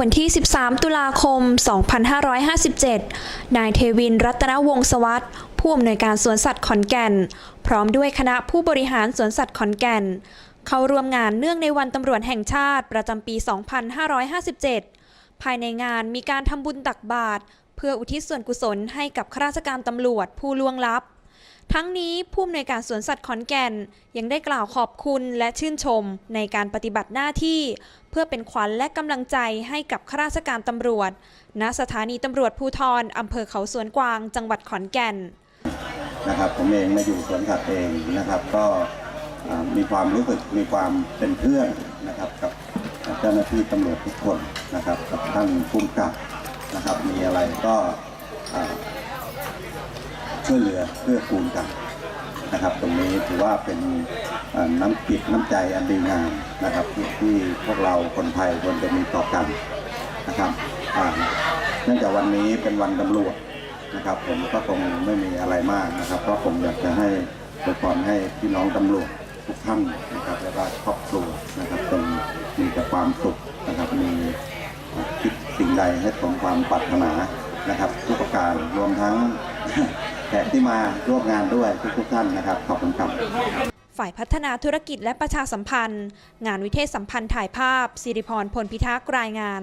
วันที่ 13 ตุลาคม 2557 นายเทวินรัตนวงศวัสดิ์ผู้อำนวยการสวนสัตว์ขอนแก่น พร้อมด้วยคณะผู้บริหารสวนสัตว์ขอนแก่น เข้าร่วมงานเนื่องในวันตำรวจแห่งชาติประจำปี 2557 ภายในงานมีการทำบุญตักบาตรเพื่ออุทิศส่วนกุศลให้กับข้าราชการตำรวจผู้ล่วงลับ ทั้งนี้ผู้อำนวยการสวนสัตว์ขอนแก่น ยังได้กล่าวขอบคุณและชื่นชมในการปฏิบัติหน้าที่ เพื่อเป็นขวัญและกำลังใจให้กับข้าราชการตำรวจ ณสถานีตำรวจภูทรอำเภอเขาสวนกวาง จังหวัดขอนแก่นนะครับผมเองมาอยู่สวนสัตว์เองนะครับ ก็มีความรู้สึกมีความเป็นเพื่อนนะครับกับเจ้าหน้าที่ตำรวจทุกคนนะครับกับท่านผู้กำกับนะครับ มีอะไรก็ ช่วยเหลือเพื่อกูลกันนะครับ ตรงนี้ถือว่าเป็นน้ำจิตน้ำใจอันดีงามนะครับ ที่พวกเราคนไทยควรจะมีต่อกันนะครับเนื่องจากวันนี้เป็นวันตำรวจนะครับ ผมก็คงไม่มีอะไรมากนะครับ ก็ผมอยากจะให้อวยพรให้พี่น้องตำรวจทุกท่านนะครับและก็ครอบครัวนะครับจงมีแต่ความสุขนะครับมีคิดสิ่งใดให้สมความปรารถนานะครับทุกประการรวมทั้ง ขกที่มาร่วมงานด้วยทุกๆท่านนะครับ ขอบคุณครับ ฝ่ายพัฒนาธุรกิจและประชาสัมพันธ์ งานวิเทศสัมพันธ์ถ่ายภาพสิริพรพลพิทักษ์รายงาน